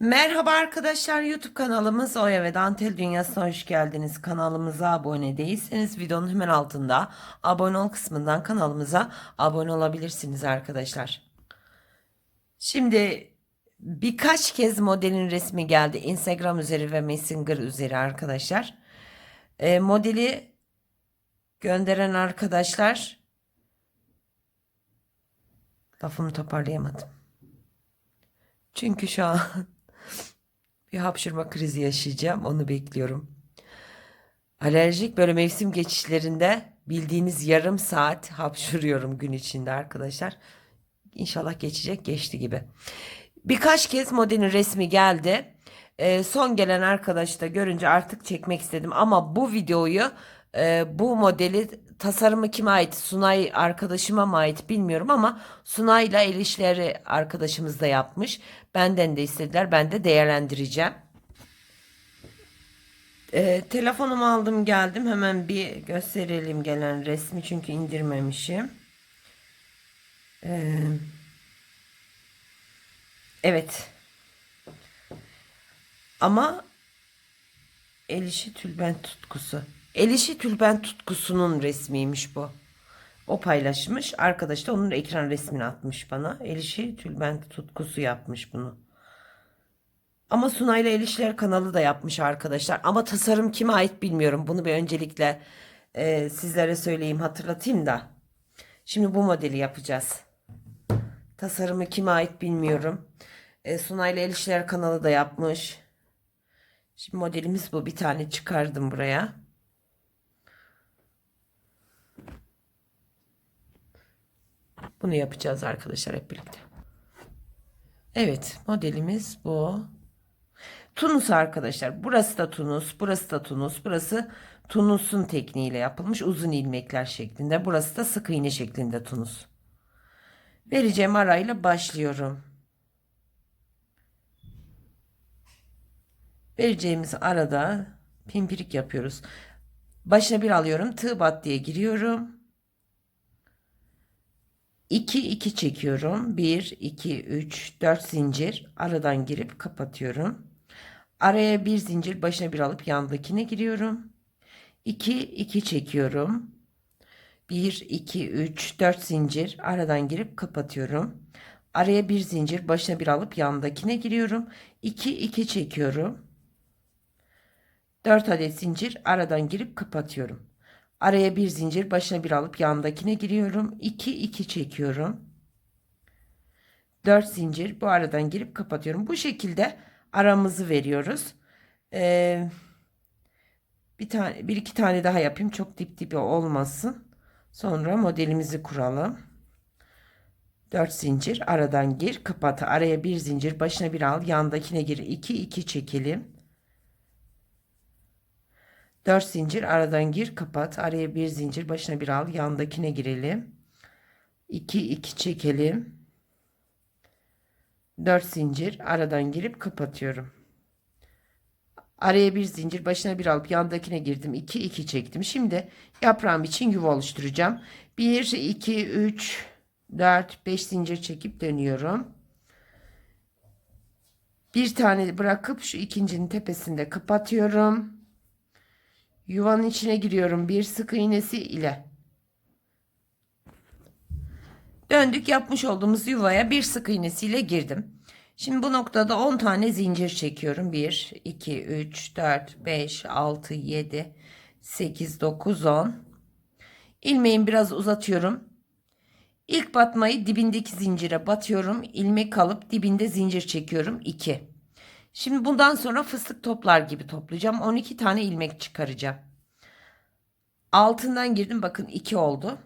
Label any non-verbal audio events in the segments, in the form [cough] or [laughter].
Merhaba arkadaşlar YouTube kanalımız Oya ve Dantel Dünyası'na hoş geldiniz. Kanalımıza abone değilseniz videonun hemen altında abone ol kısmından kanalımıza abone olabilirsiniz arkadaşlar. Şimdi birkaç kez modelin resmi geldi Instagram üzeri ve Messenger üzeri arkadaşlar. E, modeli gönderen arkadaşlar lafımı toparlayamadım. Çünkü şu an [laughs] bir hapşırma krizi yaşayacağım. Onu bekliyorum. Alerjik böyle mevsim geçişlerinde bildiğiniz yarım saat hapşırıyorum gün içinde arkadaşlar. İnşallah geçecek geçti gibi. Birkaç kez modelin resmi geldi. Ee, son gelen arkadaş da görünce artık çekmek istedim. Ama bu videoyu e, bu modeli tasarımı kime ait? Sunay arkadaşıma mı ait bilmiyorum ama Sunay'la el işleri arkadaşımız da yapmış. Benden de istediler. Ben de değerlendireceğim. Ee, telefonumu aldım geldim. Hemen bir gösterelim gelen resmi çünkü indirmemişim. Ee, evet. Ama el işi tülbent tutkusu. El işi tülbent tutkusunun resmiymiş bu. O paylaşmış. Arkadaş da onun ekran resmini atmış bana. El işi tülbent tutkusu yapmış bunu. Ama Sunay'la El İşler kanalı da yapmış arkadaşlar. Ama tasarım kime ait bilmiyorum. Bunu bir öncelikle e, sizlere söyleyeyim hatırlatayım da. Şimdi bu modeli yapacağız. Tasarımı kime ait bilmiyorum. E, Sunay'la El İşler kanalı da yapmış. Şimdi modelimiz bu. Bir tane çıkardım buraya. Bunu yapacağız arkadaşlar hep birlikte. Evet modelimiz bu. Tunus arkadaşlar. Burası da Tunus, burası da Tunus, burası Tunus'un tekniğiyle yapılmış uzun ilmekler şeklinde. Burası da sık iğne şeklinde Tunus. Vereceğim arayla başlıyorum. Vereceğimiz arada pimpirik yapıyoruz. Başına bir alıyorum. Tığ bat diye giriyorum. 2 2 çekiyorum. 1 2 3 4 zincir aradan girip kapatıyorum. Araya bir zincir başına bir alıp yandakine giriyorum. 2 2 çekiyorum. 1 2 3 4 zincir aradan girip kapatıyorum. Araya bir zincir başına bir alıp yandakine giriyorum. 2 2 çekiyorum. 4 adet zincir aradan girip kapatıyorum. Araya bir zincir başına bir alıp yandakine giriyorum. 2 2 çekiyorum. 4 zincir bu aradan girip kapatıyorum. Bu şekilde aramızı veriyoruz. Ee, bir tane bir iki tane daha yapayım. Çok dip dibe olmasın. Sonra modelimizi kuralım. 4 zincir aradan gir kapat. Araya bir zincir başına bir al. Yandakine gir. 2 2 çekelim. 4 zincir aradan gir kapat. Araya bir zincir başına bir al. Yandakine girelim. 2 2 çekelim. 4 zincir aradan girip kapatıyorum. Araya bir zincir başına bir alıp yandakine girdim. 2 2 çektim. Şimdi yaprağım için yuva oluşturacağım. 1 2 3 4 5 zincir çekip dönüyorum. Bir tane bırakıp şu ikincinin tepesinde kapatıyorum Yuvanın içine giriyorum bir sık iğnesi ile. Döndük yapmış olduğumuz yuvaya bir sık iğnesiyle girdim. Şimdi bu noktada 10 tane zincir çekiyorum. 1, 2, 3, 4, 5, 6, 7, 8, 9, 10. İlmeğimi biraz uzatıyorum. İlk batmayı dibindeki zincire batıyorum. İlmek alıp dibinde zincir çekiyorum. 2. Şimdi bundan sonra fıstık toplar gibi toplayacağım. 12 tane ilmek çıkaracağım. Altından girdim. Bakın 2 oldu.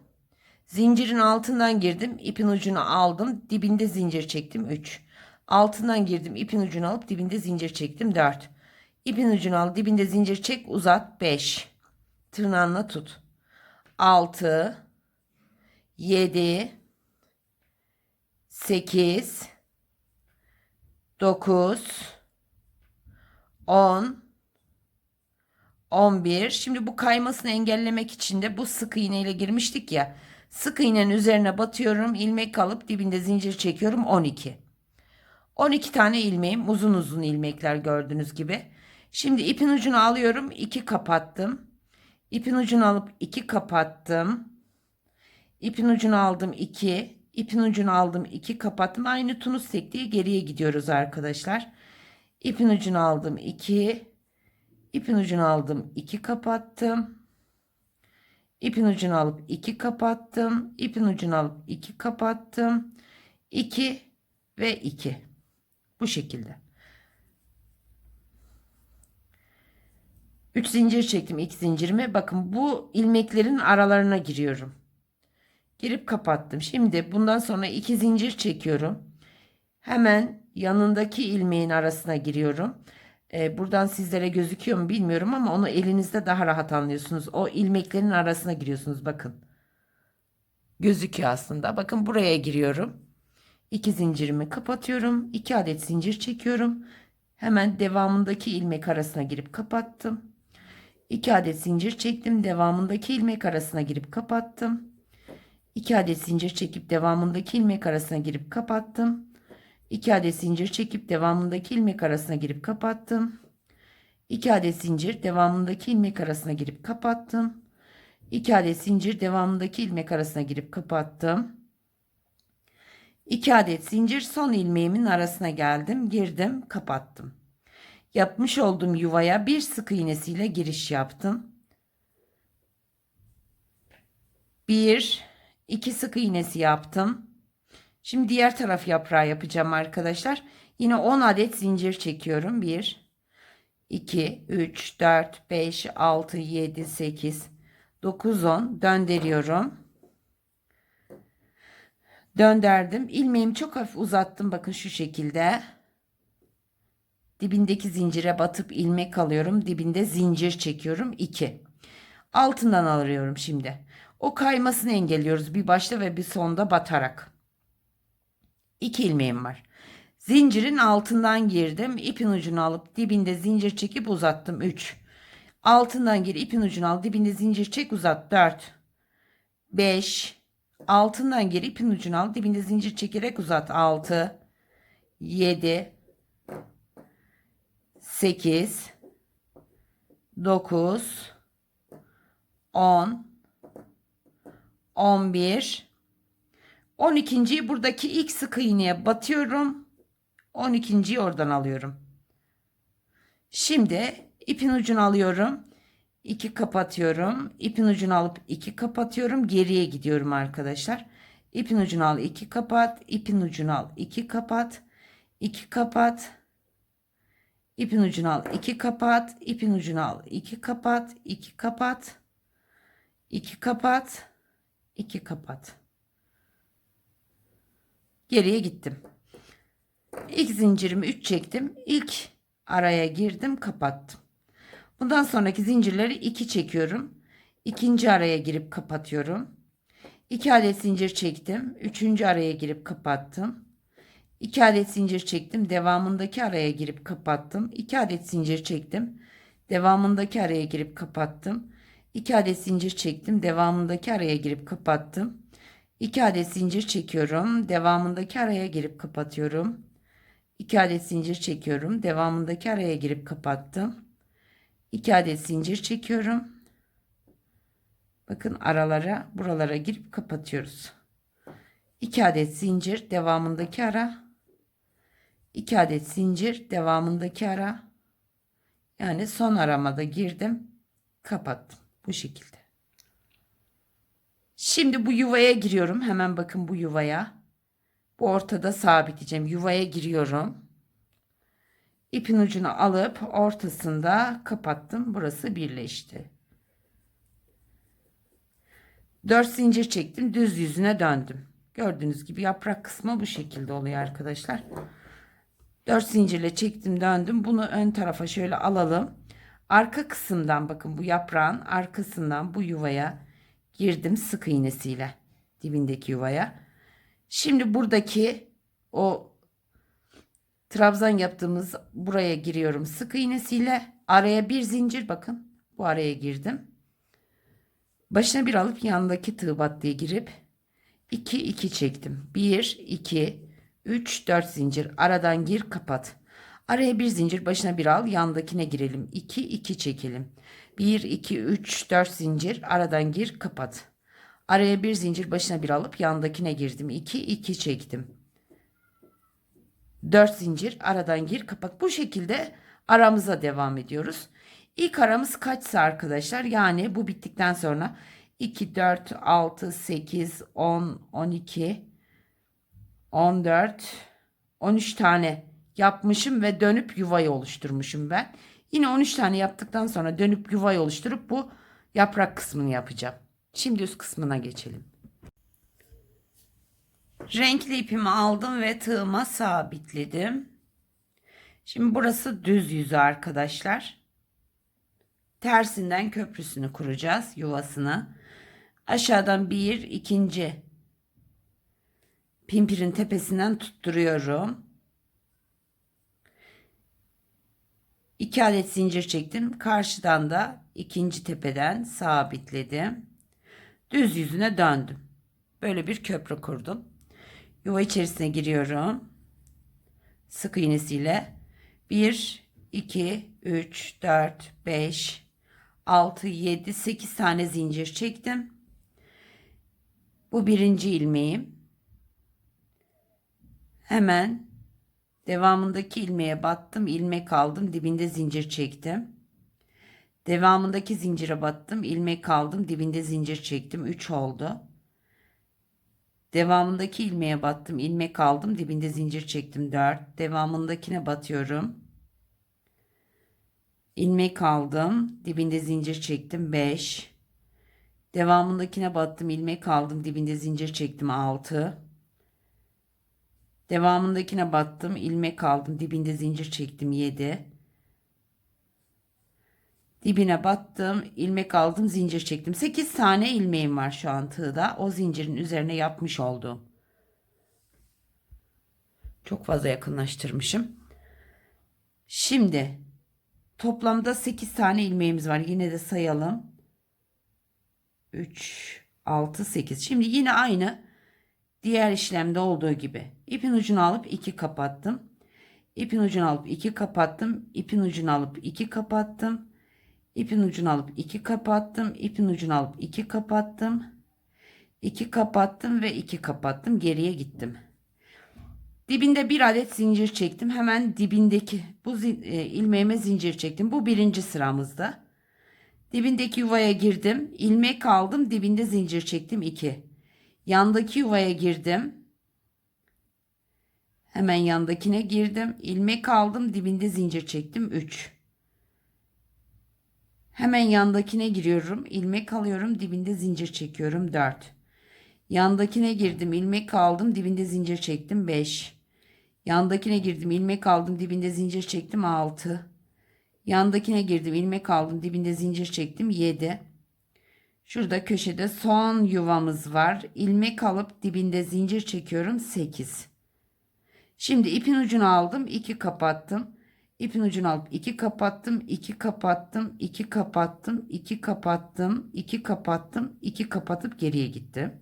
Zincirin altından girdim. ipin ucunu aldım. Dibinde zincir çektim. 3. Altından girdim. ipin ucunu alıp dibinde zincir çektim. 4. İpin ucunu al. Dibinde zincir çek. Uzat. 5. Tırnağınla tut. 6. 7. 8. 9. 10 11 şimdi bu kaymasını engellemek için de bu sık iğne ile girmiştik ya sık iğnenin üzerine batıyorum ilmek alıp dibinde zincir çekiyorum 12 12 tane ilmeğim uzun uzun ilmekler gördüğünüz gibi. Şimdi ipin ucunu alıyorum. 2 kapattım. İpin ucunu alıp 2 kapattım. İpin ucunu aldım 2. İpin ucunu aldım 2 kapattım. Aynı tunus tekniği geriye gidiyoruz arkadaşlar. İpin ucunu aldım 2. İpin ucunu aldım 2 kapattım. İpin ucunu alıp 2 kapattım. İpin ucunu alıp 2 kapattım. 2 ve 2. Bu şekilde. 3 zincir çektim ilk zincirimi. Bakın bu ilmeklerin aralarına giriyorum. Girip kapattım. Şimdi bundan sonra 2 zincir çekiyorum. Hemen yanındaki ilmeğin arasına giriyorum. Ee, buradan sizlere gözüküyor mu bilmiyorum ama onu elinizde daha rahat anlıyorsunuz. O ilmeklerin arasına giriyorsunuz bakın. Gözüküyor aslında. Bakın buraya giriyorum. 2 zincirimi kapatıyorum. 2 adet zincir çekiyorum. Hemen devamındaki ilmek arasına girip kapattım. 2 adet zincir çektim. Devamındaki ilmek arasına girip kapattım. 2 adet zincir çekip devamındaki ilmek arasına girip kapattım. 2 adet zincir çekip devamındaki ilmek arasına girip kapattım. 2 adet zincir devamındaki ilmek arasına girip kapattım. 2 adet zincir devamındaki ilmek arasına girip kapattım. 2 adet zincir son ilmeğimin arasına geldim, girdim, kapattım. Yapmış olduğum yuvaya bir sık iğnesiyle giriş yaptım. 1 2 sık iğnesi yaptım. Şimdi diğer taraf yaprağı yapacağım arkadaşlar. Yine 10 adet zincir çekiyorum. 1 2 3 4 5 6 7 8 9 10 döndürüyorum. Döndürdüm. İlmeğimi çok hafif uzattım. Bakın şu şekilde. Dibindeki zincire batıp ilmek alıyorum. Dibinde zincir çekiyorum. 2. Altından alıyorum şimdi. O kaymasını engelliyoruz bir başta ve bir sonda batarak. 2 ilmeğim var. Zincirin altından girdim. İpin ucunu alıp dibinde zincir çekip uzattım. 3. Altından gir ipin ucunu al dibinde zincir çek uzat. 4. 5. Altından gir ipin ucunu al dibinde zincir çekerek uzat. 6. 7. 8. 9. 10. 11. 12.yi buradaki ilk sık iğneye batıyorum. 12.yi oradan alıyorum. Şimdi ipin ucunu alıyorum. 2 kapatıyorum. İpin ucunu alıp 2 kapatıyorum. Geriye gidiyorum arkadaşlar. İpin ucunu al 2 kapat. İpin ucunu al 2 kapat. 2 kapat. İpin ucunu al 2 kapat. İpin ucunu al 2 kapat. 2 kapat. 2 kapat. 2 kapat. Geriye gittim. İlk zincirimi 3 çektim. İlk araya girdim, kapattım. Bundan sonraki zincirleri 2 çekiyorum. İkinci araya girip kapatıyorum. 2 adet zincir çektim. Üçüncü araya girip kapattım. 2 adet zincir çektim. Devamındaki araya girip kapattım. 2 adet zincir çektim. Devamındaki araya girip kapattım. 2 adet zincir çektim. Devamındaki araya girip kapattım. 2 adet zincir çekiyorum. Devamındaki araya girip kapatıyorum. 2 adet zincir çekiyorum. Devamındaki araya girip kapattım. 2 adet zincir çekiyorum. Bakın aralara, buralara girip kapatıyoruz. 2 adet zincir, devamındaki ara. 2 adet zincir, devamındaki ara. Yani son aramada girdim, kapattım. Bu şekilde. Şimdi bu yuvaya giriyorum. Hemen bakın bu yuvaya. Bu ortada sabitleyeceğim. Yuvaya giriyorum. İpin ucunu alıp ortasında kapattım. Burası birleşti. 4 zincir çektim. Düz yüzüne döndüm. Gördüğünüz gibi yaprak kısmı bu şekilde oluyor arkadaşlar. 4 zincirle çektim döndüm. Bunu ön tarafa şöyle alalım. Arka kısımdan bakın bu yaprağın arkasından bu yuvaya girdim sık iğnesiyle dibindeki yuvaya. Şimdi buradaki o trabzan yaptığımız buraya giriyorum sık iğnesiyle araya bir zincir bakın bu araya girdim. Başına bir alıp yanındaki tığ battıya girip 2 2 çektim. 1 2 3 4 zincir aradan gir kapat. Araya bir zincir başına bir al yandakine girelim. 2 2 çekelim. 1 2 3 4 zincir aradan gir kapat. Araya bir zincir başına bir alıp yandakine girdim. 2 2 çektim. 4 zincir aradan gir kapat. Bu şekilde aramıza devam ediyoruz. İlk aramız kaçsa arkadaşlar yani bu bittikten sonra 2 4 6 8 10 12 14 13 tane yapmışım ve dönüp yuvayı oluşturmuşum ben. Yine 13 tane yaptıktan sonra dönüp yuvayı oluşturup bu yaprak kısmını yapacağım. Şimdi üst kısmına geçelim. Renkli ipimi aldım ve tığıma sabitledim. Şimdi burası düz yüzü arkadaşlar. Tersinden köprüsünü kuracağız yuvasını. Aşağıdan bir ikinci pimpirin tepesinden tutturuyorum. 2 adet zincir çektim. Karşıdan da ikinci tepeden sabitledim. Düz yüzüne döndüm. Böyle bir köprü kurdum. Yuva içerisine giriyorum. Sık iğnesiyle 1 2 3 4 5 6 7 8 tane zincir çektim. Bu birinci ilmeğim. Hemen devamındaki ilmeğe battım, ilmek aldım, dibinde zincir çektim. Devamındaki zincire battım, ilmek aldım, dibinde zincir çektim. 3 oldu. Devamındaki ilmeğe battım, ilmek aldım, dibinde zincir çektim. 4. Devamındakine batıyorum. ilmek aldım, dibinde zincir çektim. 5. Devamındakine battım, ilmek aldım, dibinde zincir çektim. 6. Devamındakine battım, ilmek aldım, dibinde zincir çektim 7. Dibine battım, ilmek aldım, zincir çektim. 8 tane ilmeğim var şu an tığda. O zincirin üzerine yapmış oldum. Çok fazla yakınlaştırmışım. Şimdi toplamda 8 tane ilmeğimiz var. Yine de sayalım. 3 6 8. Şimdi yine aynı diğer işlemde olduğu gibi ipin ucunu alıp iki kapattım. İpin ucunu alıp iki kapattım. İpin ucunu alıp iki kapattım. İpin ucunu alıp iki kapattım. İpin ucunu alıp iki kapattım. İki kapattım ve iki kapattım. Geriye gittim. Dibinde bir adet zincir çektim. Hemen dibindeki bu e, ilmeğime zincir çektim. Bu birinci sıramızda. Dibindeki yuvaya girdim. ilmek aldım. Dibinde zincir çektim. 2. Yandaki yuvaya girdim. Hemen yandakine girdim. ilmek aldım. Dibinde zincir çektim. 3. Hemen yandakine giriyorum. ilmek alıyorum. Dibinde zincir çekiyorum. 4. Yandakine girdim. ilmek aldım. Dibinde zincir çektim. 5. Yandakine girdim. ilmek aldım. Dibinde zincir çektim. 6. Yandakine girdim. ilmek aldım. Dibinde zincir çektim. 7. Şurada köşede son yuvamız var. İlmek alıp dibinde zincir çekiyorum. 8. Şimdi ipin ucunu aldım. 2 kapattım. İpin ucunu alıp 2 kapattım. 2 kapattım. 2 kapattım. 2 kapattım. 2 kapattım. 2 kapatıp geriye gittim.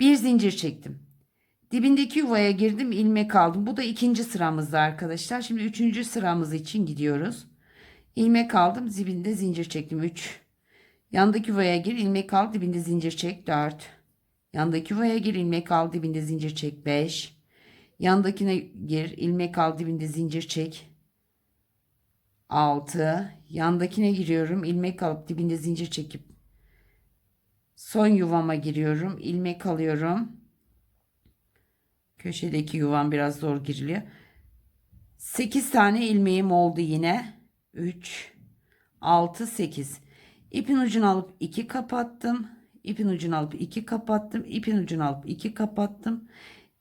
Bir zincir çektim. Dibindeki yuvaya girdim. ilmek aldım. Bu da ikinci sıramızda arkadaşlar. Şimdi üçüncü sıramız için gidiyoruz. İlmek aldım. Dibinde zincir çektim. 3 Yandaki yuvaya gir ilmek al dibinde zincir çek 4. Yandaki yuvaya gir ilmek al dibinde zincir çek 5. Yandakine gir ilmek al dibinde zincir çek 6. Yandakine giriyorum ilmek alıp dibinde zincir çekip son yuvama giriyorum ilmek alıyorum. Köşedeki yuvam biraz zor giriliyor. 8 tane ilmeğim oldu yine. 3 6 8 İpin ucunu alıp iki kapattım. İpin ucunu alıp iki kapattım. İpin ucunu alıp iki kapattım.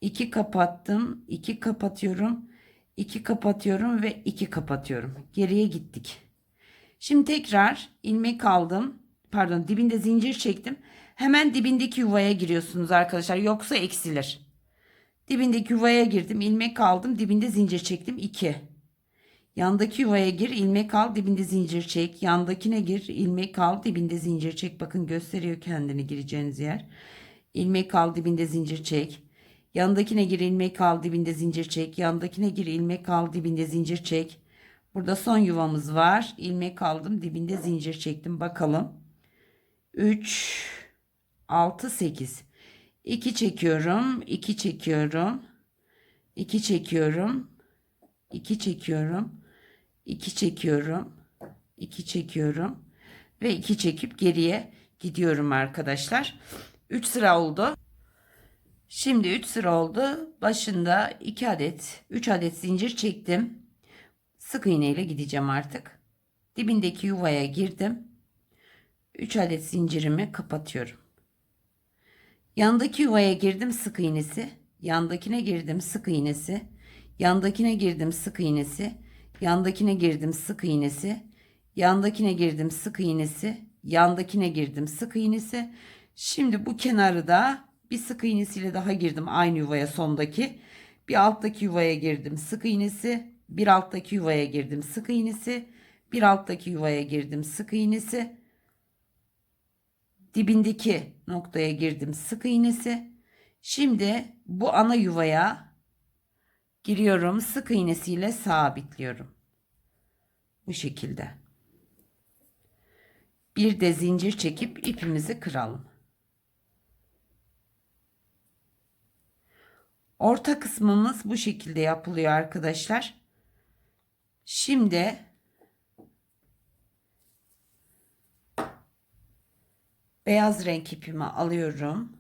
İki kapattım. iki kapatıyorum. iki kapatıyorum ve iki kapatıyorum. Geriye gittik. Şimdi tekrar ilmek aldım. Pardon dibinde zincir çektim. Hemen dibindeki yuvaya giriyorsunuz arkadaşlar. Yoksa eksilir. Dibindeki yuvaya girdim. ilmek aldım. Dibinde zincir çektim. 2. Yandaki yuvaya gir, ilmek al, dibinde zincir çek. Yandakine gir, ilmek al, dibinde zincir çek. Bakın gösteriyor kendini gireceğiniz yer. İlmek al, dibinde zincir çek. Yanındakine gir ilmek al dibinde zincir çek. Yanındakine gir ilmek al dibinde zincir çek. Burada son yuvamız var. İlmek aldım dibinde zincir çektim. Bakalım. 3 6 8 2 çekiyorum. 2 çekiyorum. 2 çekiyorum. 2 çekiyorum. 2 çekiyorum. 2 çekiyorum. Ve 2 çekip geriye gidiyorum arkadaşlar. 3 sıra oldu. Şimdi 3 sıra oldu. Başında 2 adet, 3 adet zincir çektim. Sık iğne ile gideceğim artık. Dibindeki yuvaya girdim. 3 adet zincirimi kapatıyorum. Yandaki yuvaya girdim sık iğnesi. Yandakine girdim sık iğnesi. Yandakine girdim sık iğnesi. Yandakine girdim sık iğnesi. Yandakine girdim sık iğnesi. Yandakine girdim sık iğnesi. Şimdi bu kenarı da bir sık iğnesiyle daha girdim aynı yuvaya sondaki. Bir alttaki yuvaya girdim sık iğnesi. Bir alttaki yuvaya girdim sık iğnesi. Bir alttaki yuvaya girdim sık iğnesi. Dibindeki noktaya girdim sık iğnesi. Şimdi bu ana yuvaya giriyorum sık iğnesiyle sabitliyorum. Bu şekilde. Bir de zincir çekip ipimizi kıralım. Orta kısmımız bu şekilde yapılıyor arkadaşlar. Şimdi beyaz renk ipimi alıyorum.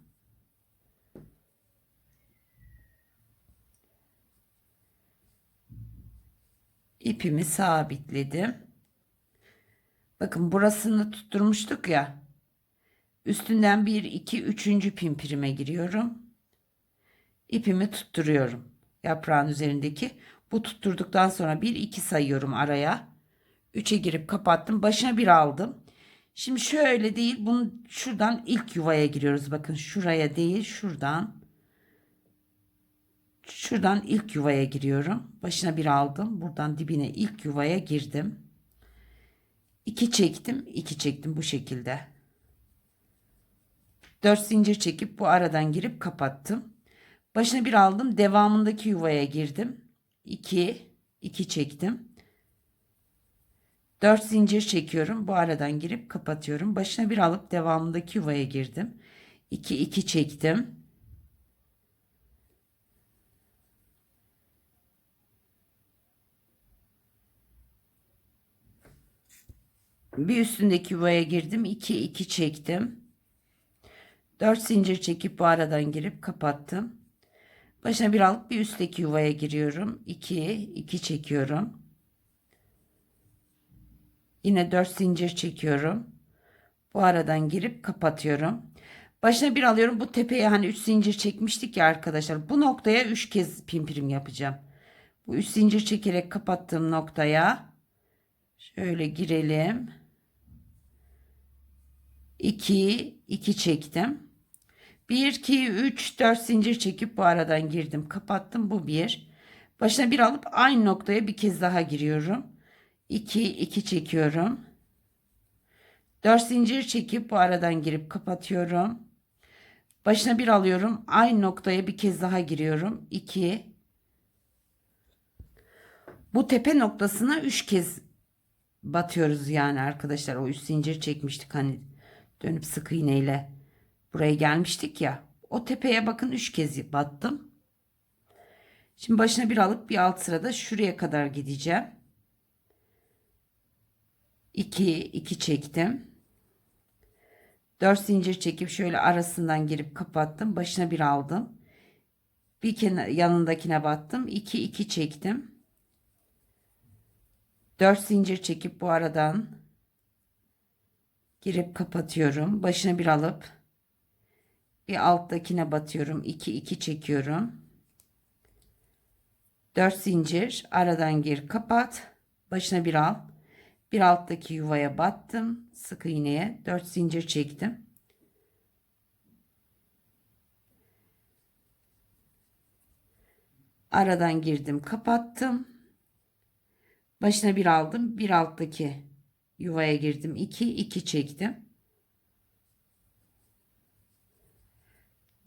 İpimi sabitledim. Bakın burasını tutturmuştuk ya. Üstünden 1 2 3. pimpirime giriyorum. İpimi tutturuyorum. Yaprağın üzerindeki. Bu tutturduktan sonra 1 2 sayıyorum araya. 3'e girip kapattım. Başına bir aldım. Şimdi şöyle değil. Bunu şuradan ilk yuvaya giriyoruz. Bakın şuraya değil, şuradan. Şuradan ilk yuvaya giriyorum. Başına bir aldım. Buradan dibine ilk yuvaya girdim. 2 çektim, 2 çektim bu şekilde. 4 zincir çekip bu aradan girip kapattım. Başına bir aldım. Devamındaki yuvaya girdim. 2 2 çektim. 4 zincir çekiyorum. Bu aradan girip kapatıyorum. Başına bir alıp devamındaki yuvaya girdim. 2 2 çektim. Bir üstündeki yuvaya girdim. 2 2 çektim. 4 zincir çekip bu aradan girip kapattım. Başına bir alıp bir üstteki yuvaya giriyorum. 2 2 çekiyorum. Yine 4 zincir çekiyorum. Bu aradan girip kapatıyorum. Başına bir alıyorum. Bu tepeye hani 3 zincir çekmiştik ya arkadaşlar. Bu noktaya 3 kez pimpirim yapacağım. Bu 3 zincir çekerek kapattığım noktaya şöyle girelim. 2 2 çektim. 1 2 3 4 zincir çekip bu aradan girdim. Kapattım. Bu bir. Başına bir alıp aynı noktaya bir kez daha giriyorum. 2 2 çekiyorum. 4 zincir çekip bu aradan girip kapatıyorum. Başına bir alıyorum. Aynı noktaya bir kez daha giriyorum. 2 Bu tepe noktasına 3 kez batıyoruz yani arkadaşlar. O 3 zincir çekmiştik hani dönüp sık iğneyle buraya gelmiştik ya. O tepeye bakın 3 kez battım. Şimdi başına bir alıp bir alt sırada şuraya kadar gideceğim. 2 2 çektim. 4 zincir çekip şöyle arasından girip kapattım. Başına bir aldım. Bir kenar, yanındakine battım. 2 2 çektim. 4 zincir çekip bu aradan girip kapatıyorum. Başına bir alıp bir alttakine batıyorum. 2 2 çekiyorum. 4 zincir aradan gir kapat. Başına bir al. Bir alttaki yuvaya battım. Sık iğneye 4 zincir çektim. Aradan girdim, kapattım. Başına bir aldım. Bir alttaki yuvaya girdim. 2 2 çektim.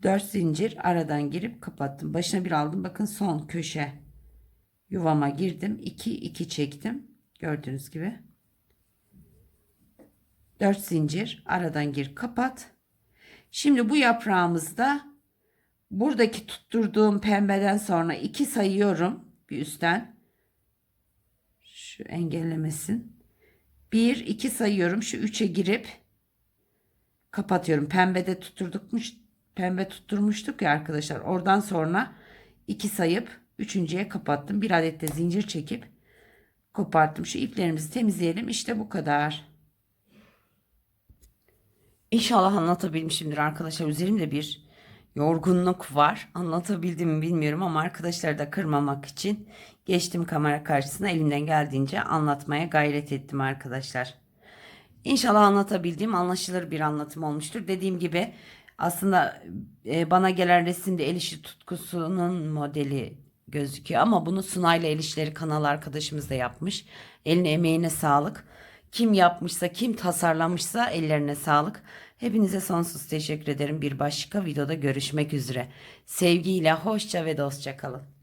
4 zincir aradan girip kapattım. Başına bir aldım. Bakın son köşe yuvama girdim. 2 2 çektim. Gördüğünüz gibi. 4 zincir aradan gir kapat. Şimdi bu yaprağımızda buradaki tutturduğum pembeden sonra 2 sayıyorum bir üstten. Şu engellemesin. 1 2 sayıyorum. Şu 3'e girip kapatıyorum. Pembede tutturdukmuş pembe tutturmuştuk ya arkadaşlar. Oradan sonra 2 sayıp üçüncüye kapattım. Bir adet de zincir çekip koparttım. Şu iplerimizi temizleyelim. İşte bu kadar. İnşallah anlatabilmişimdir arkadaşlar. Üzerimde bir yorgunluk var. Anlatabildim mi bilmiyorum ama arkadaşları da kırmamak için geçtim kamera karşısına elimden geldiğince anlatmaya gayret ettim arkadaşlar. İnşallah anlatabildiğim anlaşılır bir anlatım olmuştur. Dediğim gibi aslında e, bana gelen resimde el işi tutkusunun modeli gözüküyor ama bunu Sunay'la El İşleri kanalı arkadaşımız da yapmış. Eline emeğine sağlık. Kim yapmışsa, kim tasarlamışsa ellerine sağlık. Hepinize sonsuz teşekkür ederim. Bir başka videoda görüşmek üzere. Sevgiyle, hoşça ve dostça kalın.